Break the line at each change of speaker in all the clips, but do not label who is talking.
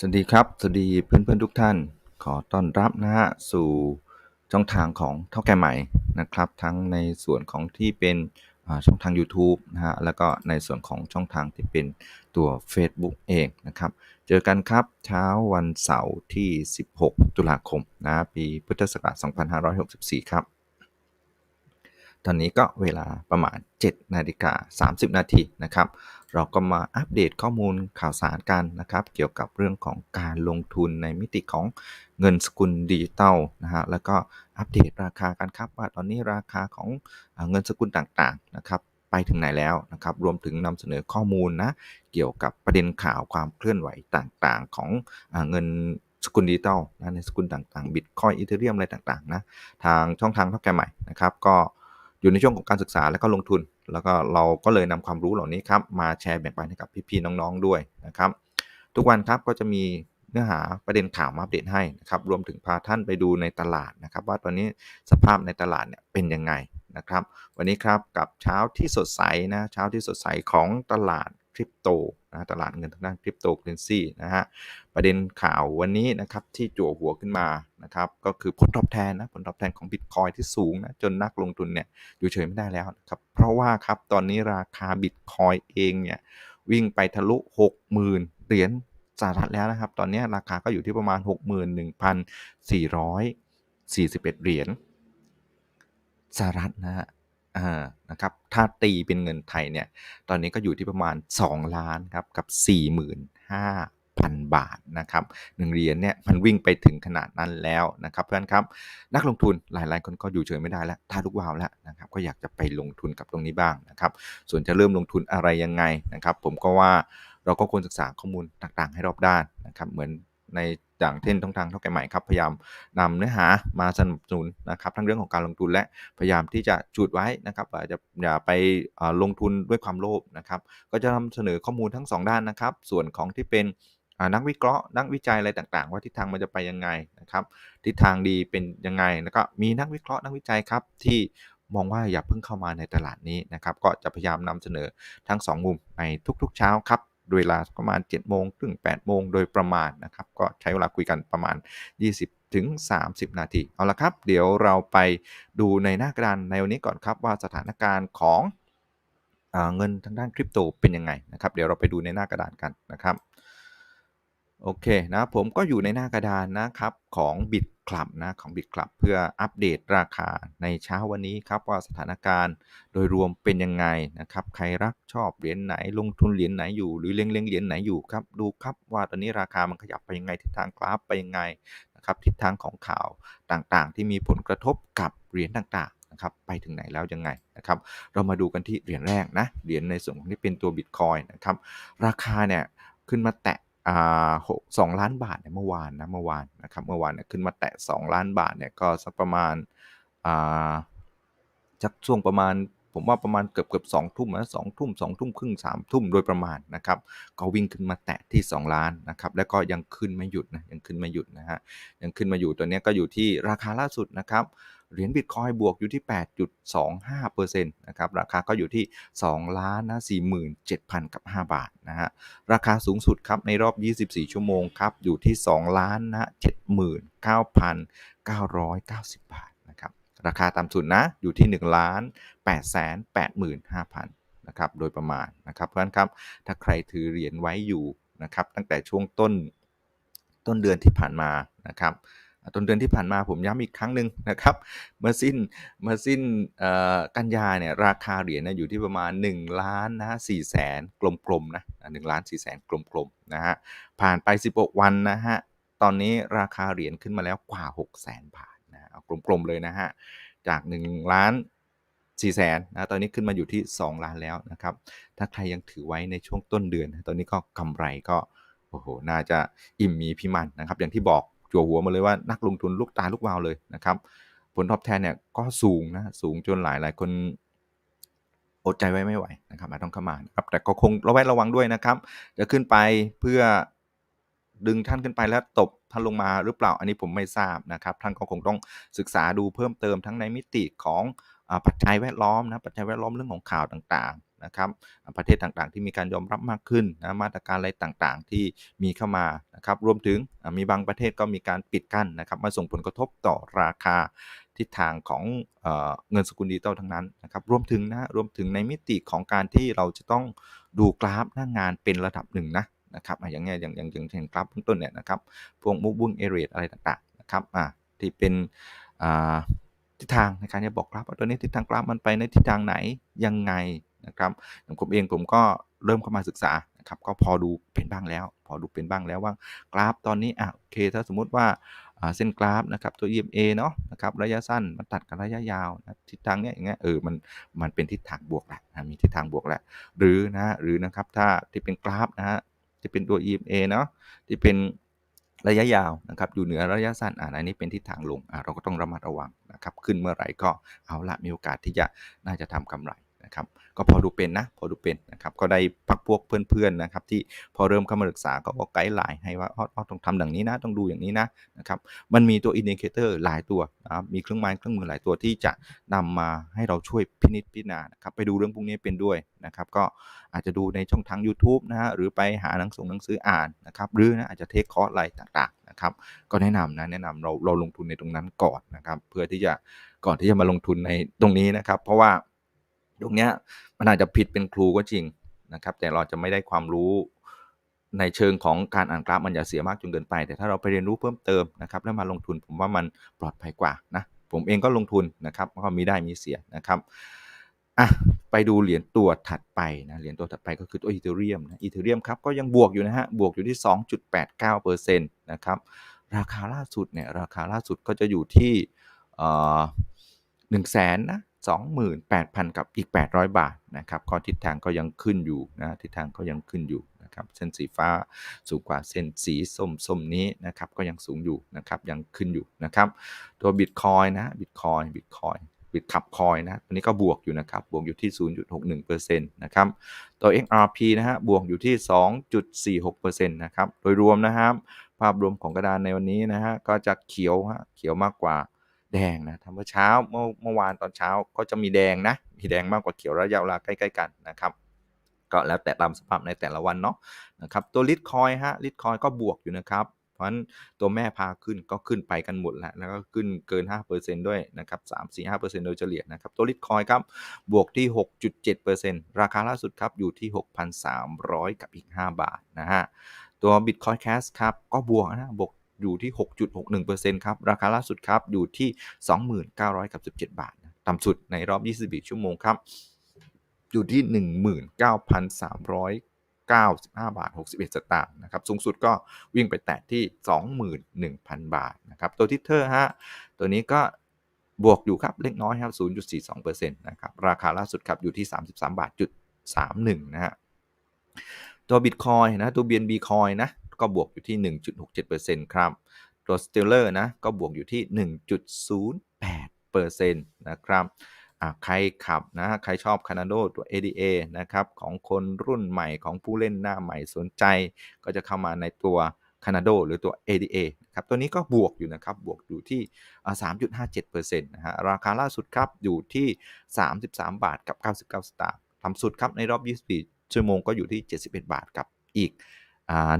สวัสดีครับ สวัสดีเพื่อนๆทุกท่าน ขอต้อนรับนะฮะสู่ช่องทางของเท่าแก่ใหม่นะครับ ทั้งในส่วนของที่เป็นช่องทาง YouTube นะฮะแล้วก็ในส่วนของช่องทางที่เป็นตัว Facebook เองนะครับ เจอกันครับเช้าวันเสาร์ที่ 16 ตุลาคมนะปีพุทธศักราช2564 ครับ ตอนนี้ก็เวลาประมาณ 7 นาฬิกา 30 นาทีนะครับ เราก็มาอัปเดตข้อมูลข่าวสารกันนะครับ เกี่ยวกับเรื่องของการลงทุนในมิติของเงินสกุลดิจิตอลนะฮะ แล้วก็อัปเดตราคากันครับว่าตอนนี้ราคาของเงินสกุลต่างๆนะครับไปถึงไหนแล้วนะครับ รวมถึงนำเสนอข้อมูลนะ เกี่ยวกับประเด็นข่าวความเคลื่อนไหวต่างๆ ของอเงินสกุลดิจิตอลนะในสกุลต่างๆบิตคอยอีเทเรียมอะไรต่างๆนะ ทางช่องทางเท่าแก่ใหม่นะครับ ก็ อยู่ในช่วงของการศึกษาและก็ลงทุน แล้วก็เราก็เลยนำความรู้เหล่านี้ครับมาแชร์แบ่งปันให้กับพี่ๆน้องๆด้วยนะครับ ทุกวันครับก็จะมีเนื้อหาประเด็นข่าวมาอัปเดตให้นะครับรวมถึงพาท่านไปดูในตลาดนะครับ ว่าตอนนี้สภาพในตลาดเนี่ยเป็นยังไงนะครับ วันนี้ครับกับเช้าที่สดใสนะเช้าที่สดใสของตลาด คริปโตนะตลาดเงินทางด้านคริปโตเคอเรนซีนะฮะประเด็นข่าววันนี้นะครับที่จั่วหัวขึ้นมานะครับก็คือผลตอบแทนนะผลตอบแทนของบิตคอยที่สูงนะจนนักลงทุนเนี่ยอยู่เฉยไม่ได้แล้วนะครับเพราะว่าครับตอนนี้ราคาบิตคอยเองเนี่ยวิ่งไปทะลุ 60,000 เหรียญสหรัฐแล้วนะครับ ตอนนี้ราคาก็อยู่ที่ประมาณ 61,441 เหรียญสหรัฐนะฮะ อ่านะครับถ้าตีเป็นเงินไทยเนี่ยตอนนี้ก็อยู่ที่ประมาณ 2 ล้านครับกับ 45,000 บาทนะครับหนึ่งเหรียญเนี่ยมันวิ่งไปถึงขนาดนั้นแล้วนะครับเพื่อนครับนักลงทุนหลายๆคนก็อยู่เฉยไม่ได้แล้วถ้าลูกวาวแล้วนะครับก็อยากจะไปลงทุนกับตรงนี้บ้างนะครับส่วนจะเริ่มลงทุนอะไรยังไงนะครับผมก็ว่าเราก็ควรศึกษาข้อมูลต่างๆ ให้รอบด้านนะครับเหมือนใน อย่างเช่นช่องทางเท่าแก่ใหม่ครับ พยายามนำเนื้อหามาสนับสนุนนะครับ ทั้งเรื่องของการลงทุนและพยายามที่จะจุดไว้นะครับอาจจะอย่าไปลงทุนด้วยความโลภนะครับ ก็จะนำเสนอข้อมูลทั้ง 2 ด้านนะครับ ส่วนของที่เป็นนักวิเคราะห์นักวิจัยอะไรต่างๆ ว่าทิศทางมันจะไปยังไงนะครับ ทิศทางดีเป็นยังไง แล้วก็มีนักวิเคราะห์นักวิจัยครับที่มองว่าอย่าเพิ่งเข้ามาในตลาดนี้นะครับ ก็จะพยายามนำเสนอทั้ง 2 มุมในทุกๆเช้าครับ โดยเวลาประมาณ7โมงถึง8โมงโดยประมาณนะครับ ก็ใช้เวลาคุยกันประมาณ 20ถึง30 นาที เอาละครับ เดี๋ยวเราไปดูในหน้ากระดานในวันนี้ก่อนครับว่าสถานการณ์ของอ่าเงินทางด้านคริปโตเป็นยังไงนะครับ เดี๋ยวเราไปดูในหน้ากระดานกันนะครับ โอเคนะผมก็อยู่ในหน้ากระดานนะครับของ b i t Club นะของ b i t Club เพื่ออัปเดตราคาในเช้าวันนี้ครับว่าสถานการณ์โดยรวมเป็นยังไงนะครับใครรักชอบเหรียญไหนลงทุนเหรียญไหนอยู่หรือเล็งๆเหรียญไหนอยู่ครับดูครับว่าตอนนี้ราคามันขยับไปยังไงทิศทางกราฟไปยังไงนะครับทิศทางของข่าวต่างๆ ที่มีผลกระทบกับเหรียญต่างๆนะครับไปถึงไหนแล้วยังไงนะครับเรามาดูกันที่เหรียญแรกนะเหรียญในส่วนของที่เป็นตัว Bitcoin นะครับราคาเนี่ยขึ้นมาแตะ สองล้านบาทเนี่ยเมื่อวานนะเมื่อวานนะครับเมื่อวานเนี่ยขึ้นมาแตะ 2 ล้านบาทเนี่ยก็สักประมาณอ่ากช่วงประมาณผมว่าประมาณเกือบเกือบสองทุ่มนะสองทุ่มสองทุ่มครึ่งสามทุ่มโดยประมาณนะครับก็วิ่งขึ้นมาแตะที่ 2 ล้านนะครับแล้วก็ยังขึ้นไม่หยุดนะยังขึ้นไม่หยุดนะฮะยังขึ้นมาอยู่ตัวนี้ก็อยู่ที่ราคาล่าสุดนะครับ เหรียญบิตคอยบวกอยู่ที่ 8.25%นะครับ ราคาก็อยู่ที่ 2 ล้านนะ47,000 กับ 5 บาทนะฮะ ราคาสูงสุดครับในรอบ 24 ชั่วโมงครับ อยู่ที่ 2 ล้านนะ79,990 บาทนะครับ ราคาต่ำสุดนะ อยู่ที่ 1 ล้าน885,000นะครับ โดยประมาณนะครับ เพราะฉะนั้นครับ ถ้าใครถือเหรียญไว้อยู่นะครับ ตั้งแต่ช่วงต้นต้นเดือนที่ผ่านมานะครับ ต้นเดือนที่ผ่านมาผมย้ำอีกครั้งหนึ่งนะครับเมื่อสิ้นเมื่อสิ้นกันยาเนี่ยราคาเหรียญนะอยู่ที่ประมาณ 1 ล้านนะสี่แสนกลมๆนะหนึ่งล้านสี่แสนกลมๆนะฮะผ่านไป 16 วันนะฮะตอนนี้ราคาเหรียญขึ้นมาแล้วกว่า6แสนบาทนะเอากลมๆเลยนะฮะจาก1ล้าน4แสนนะตอนนี้ขึ้นมาอยู่ที่ 2 ล้านแล้วนะครับ ถ้าใครยังถือไว้ในช่วงต้นเดือน ตอนนี้ก็กำไรก็โอ้โหน่าจะอิ่มมีพิมันนะครับ อย่างที่บอก จั่วหัวมาเลยว่านักลงทุนลูกตาลูกวาวเลยนะครับผลตอบแทนเนี่ยก็สูงนะสูงจนหลายหลายคนอดใจไว้ไม่ไหวนะครับอาจต้องเข้ามานะครับแต่ก็คงระแวดระวังด้วยนะครับ จะขึ้นไปเพื่อดึงท่านขึ้นไปแล้วตบท่านลงมาหรือเปล่าอันนี้ผมไม่ทราบนะครับ ท่านก็คงต้องศึกษาดูเพิ่มเติมทั้งในมิติของปัจจัยแวดล้อมนะปัจจัยแวดล้อมเรื่องของข่าวต่าง นะครับประเทศต่างๆ ที่มีการยอมรับมากขึ้นนะมาตรการอะไรต่างๆ ที่มีเข้ามานะครับรวมถึงมีบางประเทศก็มีการปิดกั้นนะครับมาส่งผลกระทบต่อราคาทิศทางของเอเงินสกุลดิจิตอลทั้งนั้นนะครับรวมถึงนะรวมถึงในมิติของการที่เราจะต้องดูกราฟหน้างงานเป็นระดับหนึ่งนะนะครับอย่างเงี้ยอย่างอย่างอย่างเช่นกราฟเบื้องต้นเนี่ยนะครับพวก moving average อะไรต่างๆนะครับอ่าที่เป็นอ่าทิศทางในการจะบอกกราฟว่าตัวนี้ทิศทางกราฟมันไปในทิศทางไหนยังไง นะครับอย่างผมเองผมก็เริ่มเข้ามาศึกษานะครับก็พอดูเป็นบ้างแล้ว พอดูเป็นบ้างแล้วว่ากราฟตอนนี้อะโอเค ถ้าสมมุติว่าเส้นกราฟนะครับตัว EMA เนาะนะครับระยะสั้นมันตัดกับระยะยาวนะทิศทางเนี้ยอย่างเงี้ยเออมันมันเป็นทิศทางบวกแหละมีทิศทางบวกแหละหรือนะหรือนะครับถ้าที่เป็นกราฟนะฮะที่เป็นตัว EMA เนาะที่เป็นระยะยาวนะครับอยู่เหนือระยะสั้นอ่าอันนี้เป็นทิศทางลงอ่าเราก็ต้องระมัดระวังนะครับขึ้นเมื่อไหร่ก็เอาละมีโอกาสที่จะน่าจะทำกำไรนะครับ ก็พอดูเป็นนะพอดูเป็นนะครับก็ได้พักพวกเพื่อนๆนะครับที่พอเริ่มเข้ามาศึกษาก็บอกไกด์ไลน์ให้ว่าอ๋อต้องทำอย่างนี้นะต้องดูอย่างนี้นะนะครับมันมีตัวอินดิเคเตอร์หลายตัวนะมีเครื่องไม้เครื่องมือหลายตัวที่จะนำมาให้เราช่วยพินิจพิจารณานะครับไปดูเรื่องพวกนี้เป็นด้วยนะครับก็อาจจะดูในช่องทาง YouTube นะฮะหรือไปหาหนังสือหนังสืออ่านนะครับหรือนะอาจจะเทคคอร์สอะไรต่างๆนะครับก็แนะนำนะแนะนำเราเราลงทุนในตรงนั้นก่อนนะครับเพื่อที่จะก่อนที่จะมาลงทุนในตรงนี้นะครับ เพราะว่า ตรงเนี้ยมันอาจจะผิดเป็นครูก็จริงนะครับ แต่เราจะไม่ได้ความรู้ในเชิงของการอ่านกราฟมันอย่าเสียมากจนเกินไป แต่ถ้าเราไปเรียนรู้เพิ่มเติมนะครับแล้วมาลงทุนผมว่ามันปลอดภัยกว่านะผมเองก็ลงทุนนะครับก็มีได้มีเสียนะครับอะไปดูเหรียญตัวถัดไปนะเหรียญตัวถัดไปก็คือตัวอีเทเรียมนะอีเทเรียมครับก็ยังบวกอยู่นะฮะบวกอยู่ที่ 2.89%นะครับราคาล่าสุดเนี่ยราคาล่าสุดก็จะอยู่ที่หนึ่งแสนนะ สองหมื่นแปดพันกับอีก 800 บาทนะครับก็ทิศทางก็ยังขึ้นอยู่นะทิศทางก็ยังขึ้นอยู่นะครับเส้นสีฟ้าสูงกว่าเส้นสีส้มส้มนี้นะครับก็ยังสูงอยู่นะครับยังขึ้นอยู่นะครับตัวบิตคอยนะบิตคอยบิตคอยบิตขับคอยนะตัวนี้ก็บวกอยู่นะครับบวกอยู่ที่ 0.61%นะครับตัว XRP นะฮะบวกอยู่ที่ 2.46%นะครับโดยรวมนะครับภาพรวมของกระดานในวันนี้นะฮะก็จะเขียวฮะเขียวมากกว่า แดงนะทำเมื่อเช้าเมื่อเมื่อวานตอนเช้าก็จะมีแดงนะ มีแดงมากกว่าเขียวระยะเวลาใกล้ๆกันนะครับ ก็แล้วแต่ตามสภาพในแต่ละวันเนาะนะครับ ตัวลิทคอยฮะลิทคอยก็บวกอยู่นะครับ เพราะฉะนั้นตัวแม่พาขึ้นก็ขึ้นไปกันหมดแล้วแล้วก็ขึ้นเกิน 5%ด้วยนะครับ3 4 5 โดยเฉลี่ยนะครับ ตัวลิทคอยครับบวกที่ 6.7%ราคาล่าสุดครับอยู่ที่ 6,300 กับอีก 5 บาทนะฮะตัว Bitcoin Cash ครับก็บวกนะบวก อยู่ที่ 6.61%ครับ ราคาล่าสุดครับ อยู่ที่ 29,000กับ17 บาท ต่ำสุดในรอบ 24 ชั่วโมงครับ อยู่ที่ 19,395 บาท 61 สตางค์นะครับ สูงสุดก็วิ่งไปแตะที่ 21,000 บาทนะครับ ตัวทิเทอร์ฮะ ตัวนี้ก็บวกอยู่ครับ เล็กน้อยครับ 0.42%นะครับ ราคาล่าสุดครับอยู่ที่ 33 บาทจุด31 นะฮะ ตัว Bitcoin นะ ตัว BNB Coin นะ ก็บวกอยู่ที่ 1.67%ครับ ตัว Stellar นะก็บวกอยู่ที่ 1.08%นะครับใครขับนะใครชอบ Canado ตัว ADA นะครับของคนรุ่นใหม่ของผู้เล่นหน้าใหม่สนใจ ก็จะเข้ามาในตัว Canado หรือตัว ADA ครับตัวนี้ก็บวกอยู่นะครับ บวกอยู่ที่ 3.57%นะฮะราคาล่าสุดครับอยู่ที่ 33 บาทกับ 99 สตางค์ต่ำสุดครับในรอบ 24 ชั่วโมงก็อยู่ที่ 71 บาทกับอีก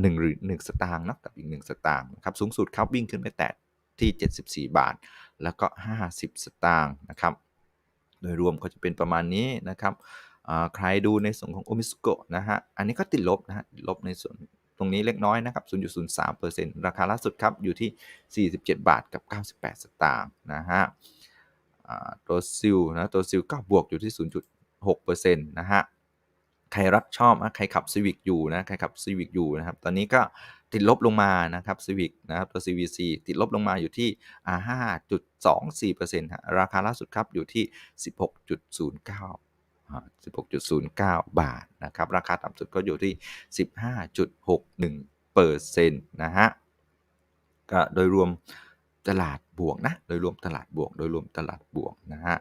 หนึ่งหรือหนึ่งสตางค์นะกับอีกหนึ่งสตางค์นะครับสูงสุดครับวิ่งขึ้นไปแตะที่ 74 บาท แล้วก็ 50 สตางค์นะครับ โดยรวมก็จะเป็นประมาณนี้นะครับใครดูในส่วนของโอมิสโกนะฮะ อันนี้ก็ติดลบนะฮะลบในส่วนตรงนี้เล็กน้อยนะครับ 0.03%ราคาล่าสุดครับ อยู่ที่ 47 บาทกับ 98 สตางค์นะฮะตัวซิลนะ ตัวซิลก็บวกอยู่ที่ 0.6%นะฮะ ครรักชอบนะใครขับ Civic อยู่นะใครขับ Civic อยู่นะครับตอนนี้ก็ติดลบลงมานะครับ Civic นะครับตัว CVC ติดลบลงมาอยู่ที่อ่า5.24%ฮะราคาล่าสุดครับอยู่ที่ 16.09 16.09 บาทนะครับราคาต่ำสุดก็อยู่ที่ 15.61%นะฮะก็โดยรวมตลาดบวกนะโดยรวมตลาดบวก โดยรวมตลาดบวกนะฮะ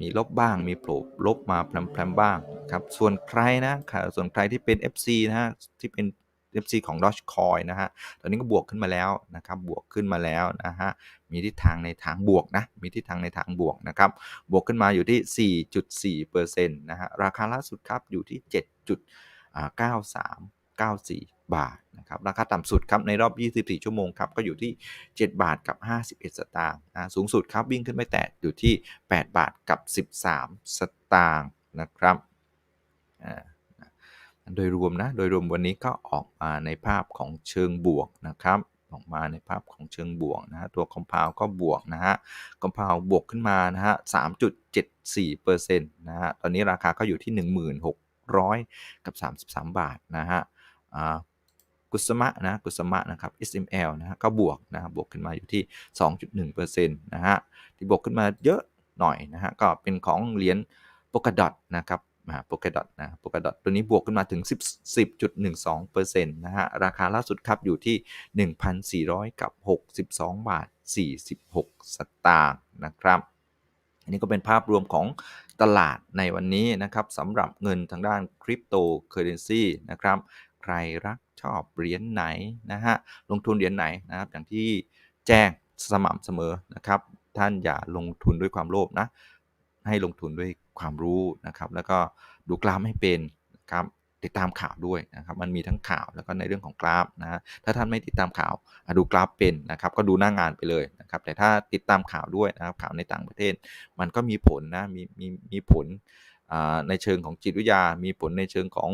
มีลบบ้าง มีโผล่ลบมาแพรมๆบ้างครับ ส่วนใครนะส่วนใครที่เป็น FC นะฮะ ที่เป็น FC ของ Dogecoin นะฮะ ตอนนี้ก็บวกขึ้นมาแล้วนะครับ บวกขึ้นมาแล้วนะฮะ มีทิศทางในทางบวกนะ มีทิศทางในทางบวกนะครับ บวกขึ้นมาอยู่ที่ 4.4%นะฮะ ราคาล่าสุดครับอยู่ที่ 7.9394 บาทนะครับราคาต่ำสุดครับในรอบ 24 ชั่วโมงครับก็อยู่ที่ 7 บาทกับ 51 สตางค์นะสูงสุดครับวิ่งขึ้นไปแตะอยู่ที่ 8 บาทกับ 13 สตางค์นะครับโดยรวมนะโดยรวมวันนี้ก็ออกมาในภาพของเชิงบวกนะครับออกมาในภาพของเชิงบวกนะฮะตัวคอมเพลก็บวกนะฮะคอมเพลบวกขึ้นมานะฮะ3.74%นะฮะตอนนี้ราคาก็อยู่ที่ 1600 กับ 33 บาทนะฮะอ่า กุสมะนะกุสมะนะครับ SML นะฮะก็บวกนะบวกขึ้นมาอยู่ที่ 2.1%นะฮะที่บวกขึ้นมาเยอะหน่อยนะฮะก็เป็นของเหรียญ Polkadot นะครับโปกดอทนะโปกดอทตัวนี้บวกขึ้นมาถึง 10.12%นะฮะราคาล่าสุดครับอยู่ที่ 1,400 กับ 62 บาท 46 สตางค์นะครับอันนี้ก็เป็นภาพรวมของตลาดในวันนี้นะครับสำหรับเงินทางด้านคริปโตเคอเรนซีนะครับ ใครรักชอบเหรียญไหนนะฮะลงทุนเหรียญไหนนะครับอย่างที่แจ้งสม่ำเสมอนะครับ ท่านอย่าลงทุนด้วยความโลภนะให้ลงทุนด้วยความรู้นะครับ แล้วก็ดูกราฟให้เป็นนะครับติดตามข่าวด้วยนะครับ มันมีทั้งข่าวแล้วก็ในเรื่องของกราฟนะ ถ้าท่านไม่ติดตามข่าวดูกราฟเป็นนะครับ ก็ดูหน้างานไปเลยนะครับ แต่ถ้าติดตามข่าวด้วยนะครับ ข่าวในต่างประเทศ มันก็มีผลนะ มีมีมีผลในเชิงของจิตวิทยา มีผลในเชิงของ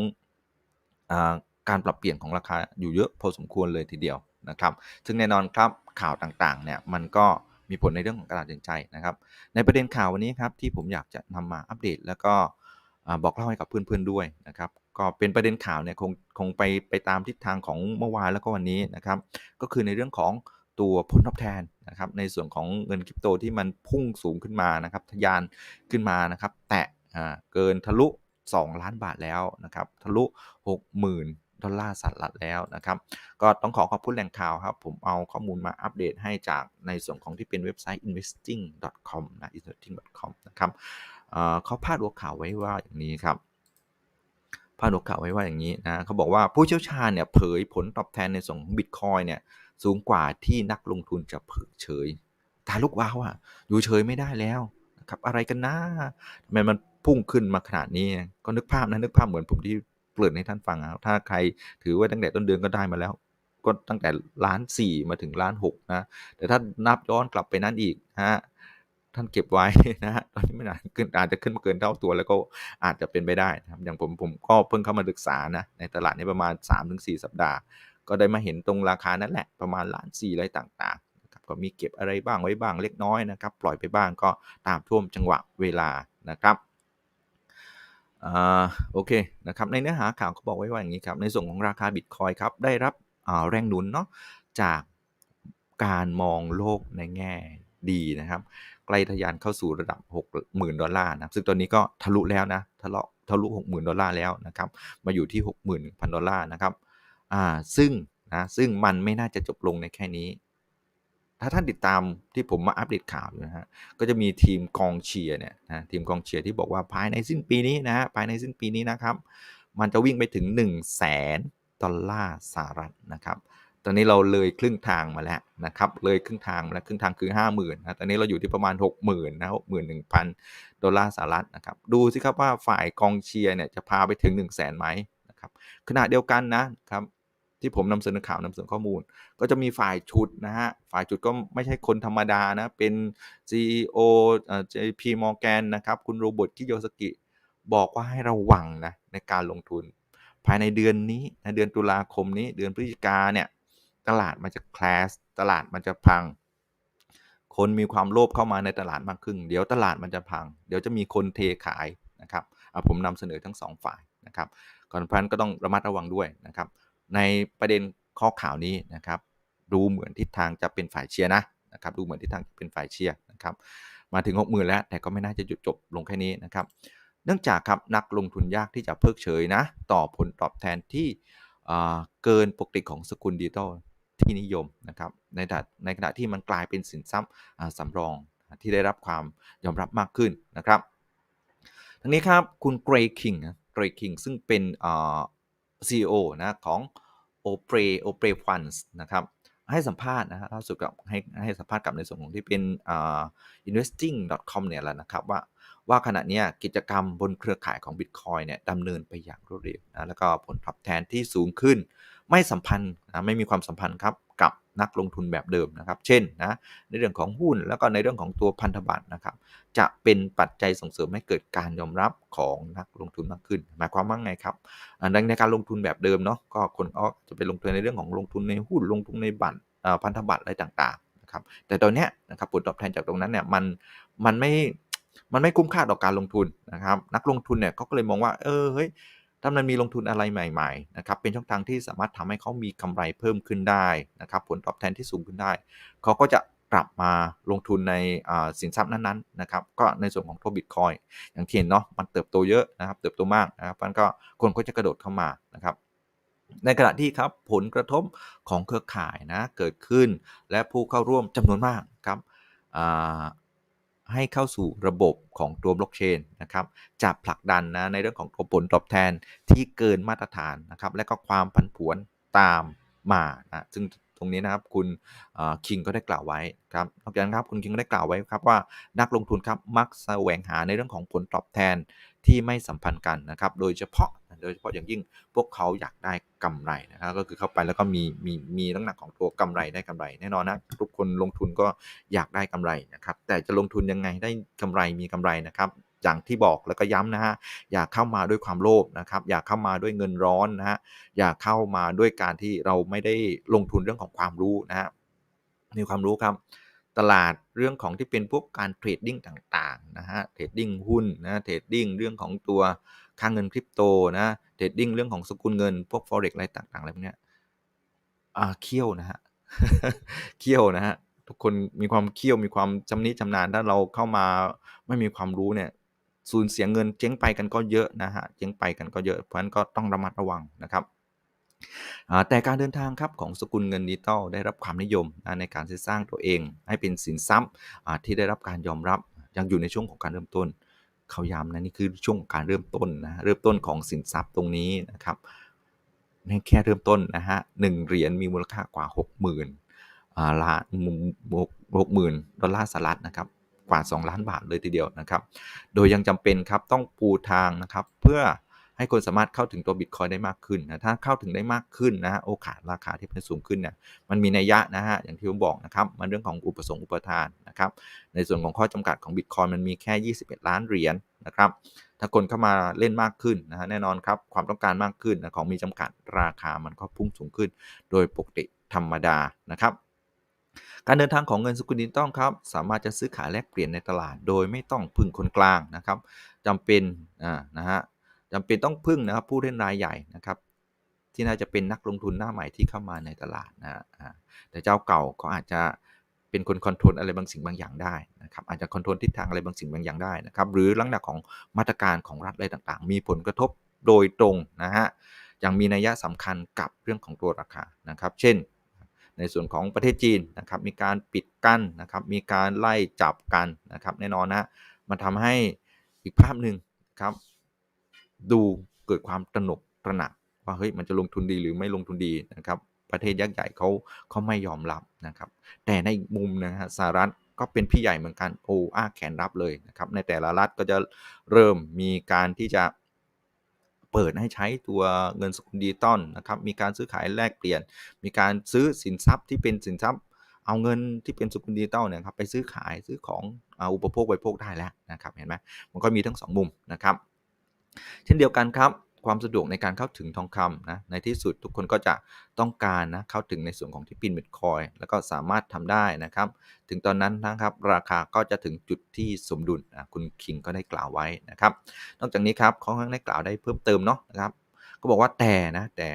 การปรับเปลี่ยนของราคาอยู่เยอะพอสมควรเลยทีเดียวนะครับ ซึ่งแน่นอนครับข่าวต่างๆเนี่ยมันก็มีผลในเรื่องของการตัดสินใจนะครับ ในประเด็นข่าววันนี้ครับที่ผมอยากจะนำมาอัปเดต แล้วก็บอกเล่าให้กับเพื่อนๆด้วยนะครับ ก็เป็นประเด็นข่าวเนี่ยคงคงไปไปตามทิศทางของเมื่อวานแล้วก็วันนี้นะครับ ก็คือในเรื่องของตัวผลตอบแทนนะครับในส่วนของเงินคริปโตที่มันพุ่งสูงขึ้นมานะครับทะยานขึ้นมานะครับ แตะเกินทะลุ 2 ล้านบาทแล้วนะครับ ทะลุ60,000 ดอลลาร์สหรัฐแล้วนะครับ ก็ต้องขอขอบคุณแหล่งข่าวครับ ผมเอาข้อมูลมาอัปเดตให้จากในส่วนของที่เป็นเว็บไซต์ investing.com นะ investing.com นะครับเขาพาดหัวข่าวไว้ว่าอย่างนี้ครับพาดหัวข่าวไว้ว่าอย่างนี้นะเขาบอกว่าผู้เชี่ยวชาญเนี่ยเผยผลตอบแทนในส่วนของบิตคอยเนี่ยสูงกว่าที่นักลงทุนจะเผยเฉยตาลูกว้าวอะอยู่เฉยไม่ได้แล้วนะครับอะไรกันนะทำไมมันพุ่งขึ้นมาขนาดนี้ ก็นึกภาพนะนึกภาพเหมือนผมที่ เกริ่นให้ท่านฟังถ้าใครถือไว่าตั้งแต่ต้นเดือนก็ได้มาแล้ว ก็ตั้งแต่ล้านสี่มาถึงล้านหกนะแต่ถ้านับย้อนกลับไปนั้นอีกฮะท่านเก็บไว้นะฮะตอนนี้ไม่นานขึ้นอาจจะขึ้นมาเกินเท่าตัวแล้วก็อาจจะเป็นไปได้นะครับอย่างผมผมก็เพิ่งเข้ามาศึกษานะในตลาดนี้ประมาณ 3-4 สัปดาห์ ก็ได้มาเห็นตรงราคานั่นแหละประมาณล้านสี่อะไรต่างๆนะครับก็มีเก็บอะไรบ้างไว้บ้างเล็กน้อยนะครับ ปล่อยไปบ้างก็ตามท่วมจังหวะเวลานะครับ โอเคนะครับในเนื้อหาข่าวเขาบอกไว้ว่าอย่างนี้ครับในส่วนของราคาบิตคอยครับได้รับแรงหนุนเนาะจากการมองโลกในแง่ดีนะครับใกล้ทะยานเข้าสู่ระดับ 60,000 ดอลลาร์นะซึ่งตอนนี้ก็ทะลุแล้วนะทะลุทะลุ 60,000 ดอลลาร์แล้วนะครับมาอยู่ที่ 61,000 ดอลลาร์นะครับอ่าซึ่งนะซึ่งมันไม่น่าจะจบลงในแค่นี้ ถ้าท่านติดตามที่ผมมาอัปเดตข่าวอยู่นะฮะ ก็จะมีทีมกองเชียร์เนี่ยนะทีมกองเชียร์ที่บอกว่าภายในสิ้นปีนี้นะฮะภายในสิ้นปีนี้นะครับ มันจะวิ่งไปถึง 1 0 0 0 0แสนดอลลาร์สหรัฐนะครับตอนนี้เราเลยครึ่งทางมาแล้วนะครับเลยครึ่งทางมาแล้วครึ่งทางคือ 50,000นะตอนนี้เราอยู่ที่ประมาณ 60,000นะ61,000ดอลลาร์สหรัฐนะครับดูสิครับว่าฝ่ายกองเชียร์เนี่ยจะพาไปถึง 1 0 0 0 0แสนไหมนะครับขณะเดียวกันนะครับ ที่ผมนำเสนอข่าวนำเสนอข้อมูล ก็จะมีฝ่ายชุดนะฮะ ฝ่ายชุดก็ไม่ใช่คนธรรมดานะ เป็น CEO เอ่อ JP Morgan นะครับ คุณโรเบิร์ตคิโยสกิ บอกว่าให้ระวังนะในการลงทุน ภายในเดือนนี้ในเดือนตุลาคมนี้เดือนพฤศจิกาเนี่ย ตลาดมันจะคลาสตลาดมันจะพัง คนมีความโลภเข้ามาในตลาดมากขึ้น เดี๋ยวตลาดมันจะพัง เดี๋ยวจะมีคนเทขายนะครับผมนำเสนอทั้ง 2 ฝ่ายนะครับก่อนพันก็ต้องระมัดระวังด้วยนะครับ ในประเด็นข้อข่าวนี้นะครับดูเหมือนทิศทางจะเป็นฝ่ายเชียร์นะนะครับดูเหมือนทิศทางเป็นฝ่ายเชียร์นะครับมาถึง 60,000 แล้ว แต่ก็ไม่น่าจะหยุดจบลงแค่นี้นะครับ เนื่องจากครับนักลงทุนยากที่จะเพิกเฉยนะ ต่อผลตอบแทนที่เกินปกติของสกุลดิจิตอลที่นิยมนะครับในขณะในขณะที่มันกลายเป็นสินทรัพย์สำรองที่ได้รับความยอมรับมากขึ้นนะครับ ทั้งนี้ครับคุณเกรย์คิงเกรย์คิงซึ่งเป็น CEO นะของเปรโอเปรฟันส์นะครับให้สัมภาษณ์นะฮะล่าสุดกับให้ให้สัมภาษณ์กับในส่วนของที่เป็นอ่า investing.com เนี่ยแหละนะครับว่าว่าขณะนี้กิจกรรมบนเครือข่ายของ Bitcoin เนี่ยดำเนินไปอย่างรวดเร็วนะแล้วก็ผลตอบแทนที่สูงขึ้น ไม่สัมพันธ์นะไม่มีความสัมพันธ์ครับ กับนักลงทุนแบบเดิมนะครับ เช่นนะในเรื่องของหุ้นแล้วก็ในเรื่องของตัวพันธบัตรนะครับ จะเป็นปัจจัยส่งเสริมให้เกิดการยอมรับของนักลงทุนมากขึ้น หมายความว่าไงครับอ่าในการลงทุนแบบเดิมเนาะก็คนก็จะไปลงทุนในเรื่องของลงทุนในหุ้นลงทุนในบัตรพันธบัตรอะไรต่างๆนะครับ แต่ตอนนี้นะครับผลตอบแทนจากตรงนั้นเนี่ยมันมันไม่มันไม่คุ้มค่าต่อการลงทุนนะครับ นักลงทุนเนี่ยเขาก็เลยมองว่าเออเฮ้ย ถ้ามันมีลงทุนอะไรใหม่ๆนะครับเป็นช่องทางที่สามารถทำให้เขามีกำไรเพิ่มขึ้นได้นะครับผลตอบแทนที่สูงขึ้นได้ เขาก็จะกลับมาลงทุนในสินทรัพย์นั้นๆนะครับก็ในส่วนของตัวบิตคอยอย่างที่เห็นเนาะมันเติบโตเยอะนะครับเติบโตมากนะครับมันก็คนก็จะกระโดดเข้ามานะครับในขณะที่ครับผลกระทบของเครือข่ายนะเกิดขึ้น และผู้เข้าร่วมจำนวนมากครับอ่า ให้เข้าสู่ระบบของตัวบล็อกเชนนะครับจะผลักดันนะในเรื่องของผลตอบแทนที่เกินมาตรฐานนะครับและก็ความผันผวนตามมานะซึ่งตรงนี้นะครับคุณคิงก็ได้กล่าวไว้ครับนอกจากนั้นครับคุณคิงก็ได้กล่าวไว้ครับว่านักลงทุนครับมักแสวงหาในเรื่องของผลตอบแทนที่ไม่สัมพันธ์กันนะครับโดยเฉพาะ โดยเฉพาะอย่างยิ่งพวกเขาอยากได้กำไรนะครับก็คือเข้าไปแล้วก็มีมีมีลักษณะของตัวกำไรได้กำไร แน่นอนนะทุกคนลงทุนก็อยากได้กำไรนะครับแต่จะลงทุนยังไงได้กำไรมีกำไรนะครับอย่างที่บอกแล้วก็ย้ำนะฮะอย่าเข้ามาด้วยความโลภนะครับ อย่าเข้ามาด้วยเงินร้อนนะฮะอย่าเข้ามาด้วยการที่เราไม่ได้ลงทุนเรื่องของความรู้นะฮะมีความรู้ครับ ตลาดเรื่องของที่เป็นพวกการเทรดดิ้งต่างๆนะฮะเทรดดิ้งหุ้นนะเทรดดิ้งเรื่องของตัวค่าเงินคริปโตนะเทรดดิ้งเรื่องของสกุลเงินพวก forex อะไรต่างๆอะไรพวกเนี้ยอ่าเคี่ยวนะฮะเคี่ยวนะฮะทุกคนมีความเคี่ยวมีความจำนิชำนาญถ้าเราเข้ามาไม่มีความรู้เนี่ยสูญเสียเงินเจ๊งไปกันก็เยอะนะฮะเจ๊งไปกันก็เยอะเพราะฉะนั้นก็ต้องระมัดระวังนะครับ แต่การเดินทางครับของสกุลเงินดิจิตอลได้รับความนิยมในการสร้างตัวเอง ให้เป็นสินทรัพย์ที่ได้รับการยอมรับยังอยู่ในช่วงของการเริ่มต้นเขาย้ำนะนี่คือช่วงการเริ่มต้นนะเริ่มต้นของสินทรัพย์ตรงนี้นะครับในแค่เริ่มต้นนะฮะหนึ่งเหรียญมีมูลค่ากว่า 60,000ล้านหกหมื่นดอลลาร์สหรัฐนะครับกว่า 2 ล้านบาทเลยทีเดียวนะครับ โดยยังจำเป็นครับต้องปูทางนะครับเพื่อ ให้คนสามารถเข้าถึงตัวบิตคอยได้มากขึ้นนะถ้าเข้าถึงได้มากขึ้นนะฮะโอกาสราคาที่เพิ่มสูงขึ้นเนี่ยมันมีนัยยะนะฮะอย่างที่ผมบอกนะครับมันเรื่องของอุปสงค์อุปทานนะครับในส่วนของข้อจำกัดของบิตคอยมันมีแค่ 21 ล้านเหรียญนนะครับถ้าคนเข้ามาเล่นมากขึ้นนะฮะแน่นอนครับความต้องการมากขึ้นนะของมีจำกัดราคามันก็พุ่งสูงขึ้น โดยปกติธรรมดานะครับการเดินทางของเงินสกุลดิจิตอลครับ สามารถจะซื้อขายแลกเปลี่ยนในตลาด โดยไม่ต้องพึ่งคนกลางนะครับจำเป็นอ่านะฮะ จำเป็นต้องพึ่งนะครับผู้เล่นรายใหญ่นะครับที่น่าจะเป็นนักลงทุนหน้าใหม่ที่เข้ามาในตลาดนะแต่เจ้าเก่าก็อาจจะเป็นคนคอนโทรลอะไรบางสิ่งบางอย่างได้นะครับอาจจะคอนโทรลทิศทางอะไรบางสิ่งบางอย่างได้นะครับหรือลักษณะของมาตรการของรัฐอะไรต่างๆ มีผลกระทบโดยตรงนะฮะยังมีนัยยะสำคัญกับเรื่องของตัวราคานะครับ เช่น ในส่วนของประเทศจีนนะครับมีการปิดกั้นนะครับมีการไล่จับกันนะครับแน่นอนนะมันทำให้อีกภาพหนึ่งครับ ดูเกิดความตระหนกตระหนักว่าเฮ้ยมันจะลงทุนดีหรือไม่ลงทุนดีนะครับประเทศยักษ์ใหญ่เขาเขาไม่ยอมรับนะครับแต่ในมุมนะฮะสหรัฐก็เป็นพี่ใหญ่เหมือนกันโอ้อ้าแขนรับเลยนะครับในแต่ละรัฐก็จะเริ่มมีการที่จะเปิดให้ใช้ตัวเงินสกุลดิจิตอลนะครับมีการซื้อขายแลกเปลี่ยน มีการซื้อสินทรัพย์ที่เป็นสินทรัพย์ เอาเงินที่เป็นสกุลดิจิตอลเนี่ยครับไปซื้อขายซื้อของอุปโภคบริโภคได้แล้วนะครับเห็นไหมมันก็มีทั้ง 2 มุมนะครับ เช่นเดียวกันครับ ความสะดวกในการเข้าถึงทองคำนะในที่สุดทุกคนก็จะต้องการนะเข้าถึงในส่วนของที่ปินบิตคอยแล้วก็สามารถทำได้นะครับ ถึงตอนนั้นนะครับราคาก็จะถึงจุดที่สมดุลนะคุณคิงก็ได้กล่าวไว้นะครับ นอกจากนี้ครับเขาได้กล่าวได้เพิ่มเติมเนาะนะครับ ก็บอกว่าแต่นะแต่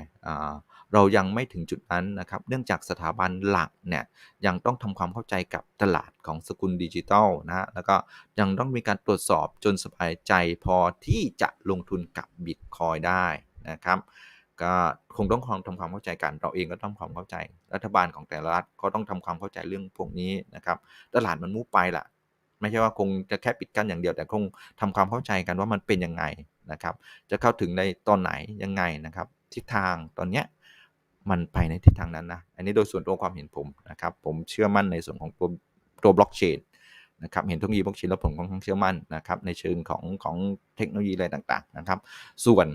เรายังไม่ถึงจุดนั้นนะครับ เนื่องจากสถาบันหลักเนี่ยยังต้องทำความเข้าใจกับตลาดของสกุลดิจิทัลนะแล้วก็ยังต้องมีการตรวจสอบจนสบายใจพอที่จะลงทุนกับบิตคอยได้นะครับก็คงต้องทำความเข้าใจกัน เราเองก็ต้องความเข้าใจ รัฐบาลของแต่ละรัฐก็ต้องทำความเข้าใจเรื่องพวกนี้นะครับ ตลาดมันมุ่งไปล่ะ ไม่ใช่ว่าคงจะแค่ปิดกั้นอย่างเดียว แต่คงทำความเข้าใจกันว่ามันเป็นยังไงนะครับ จะเข้าถึงในตอนไหนยังไงนะครับ ทิศทางตอนเนี้ย มันไปในทิศทางนั้นนะ อันนี้โดยส่วนตัวความเห็นผมนะครับ ผมเชื่อมั่นในส่วนของตัวตัวบล็อกเชนนะครับเห็นเทคโนโลยีบล็อกเชนแล้วผมค่อนข้างเชื่อมั่นนะครับในเชิงของของเทคโนโลยีอะไรต่างๆนะครับ ส่วน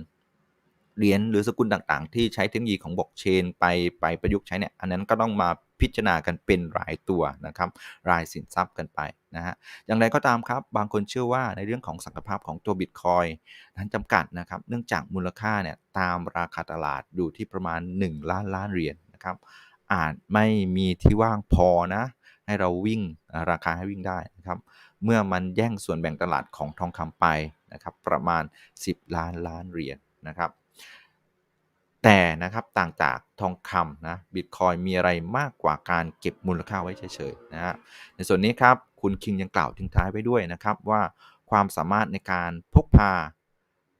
เหรียญหรือสกุลต่างๆ ที่ใช้เทคโนโลยีของบล็อกเชนไปไปประยุกต์ใช้เนี่ยอันนั้นก็ต้องมาพิจารณากันเป็นรายตัวนะครับรายสินทรัพย์กันไปนะฮะอย่างไรก็ตามครับ บางคนเชื่อว่าในเรื่องของศักยภาพของตัวบิตคอยนั้นจำกัดนะครับ เนื่องจากมูลค่าเนี่ยตามราคาตลาดอยู่ที่ประมาณ 1 ล้านล้านเหรียญนะครับอาจไม่มีที่ว่างพอนะ ให้เราวิ่งราคาให้วิ่งได้นะครับเมื่อมันแย่งส่วนแบ่งตลาดของทองคำไปนะครับประมาณ 10 ล้านล้านเหรียญนะครับ แต่นะครับต่างจากทองคำนะบิตคอยมีอะไรมากกว่าการเก็บมูลค่าไว้เฉยๆนะฮะในส่วนนี้ครับคุณคิงยังกล่าวทิ้งท้ายไว้ด้วยนะครับว่าความสามารถในการพกพา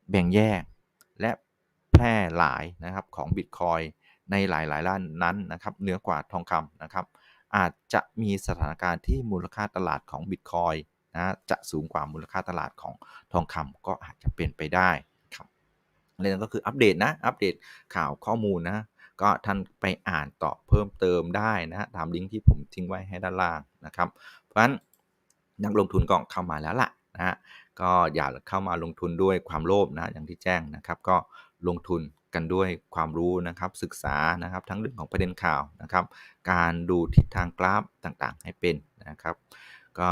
แบ่งแยก และแพร่หลายนะครับของบิตคอยในหลายๆล้านนั้นนะครับเหนือกว่าทองคำนะครับ อาจจะมีสถานการณ์ที่มูลค่าตลาดของบิตคอยนะจะสูงกว่ามูลค่าตลาดของทองคำก็อาจจะเป็นไปได้ ครับนี่ก็คืออัปเดตนะ อัปเดตข่าวข้อมูลนะ ก็ท่านไปอ่านต่อเพิ่มเติมได้นะตามลิงก์ที่ผมทิ้งไว้ให้ด้านล่างนะครับ เพราะฉะนั้นนักลงทุนก็เข้ามาแล้วล่ะนะฮะก็อย่าเข้ามาลงทุนด้วยความโลภนะอย่างที่แจ้งนะครับ ก็ลงทุนกันด้วยความรู้นะครับศึกษานะครับ ทั้งเรื่องของประเด็นข่าวนะครับ การดูทิศทางกราฟต่างๆ ให้เป็นนะครับ ก็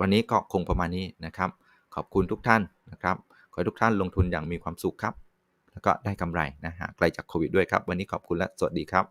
วันนี้ก็คงประมาณนี้นะครับ ขอบคุณทุกท่านนะครับ ให้ทุกท่านลงทุนอย่างมีความสุขครับ แล้วก็ได้กำไรนะฮะไกลจากโควิดด้วยครับ วันนี้ขอบคุณและสวัสดีครับ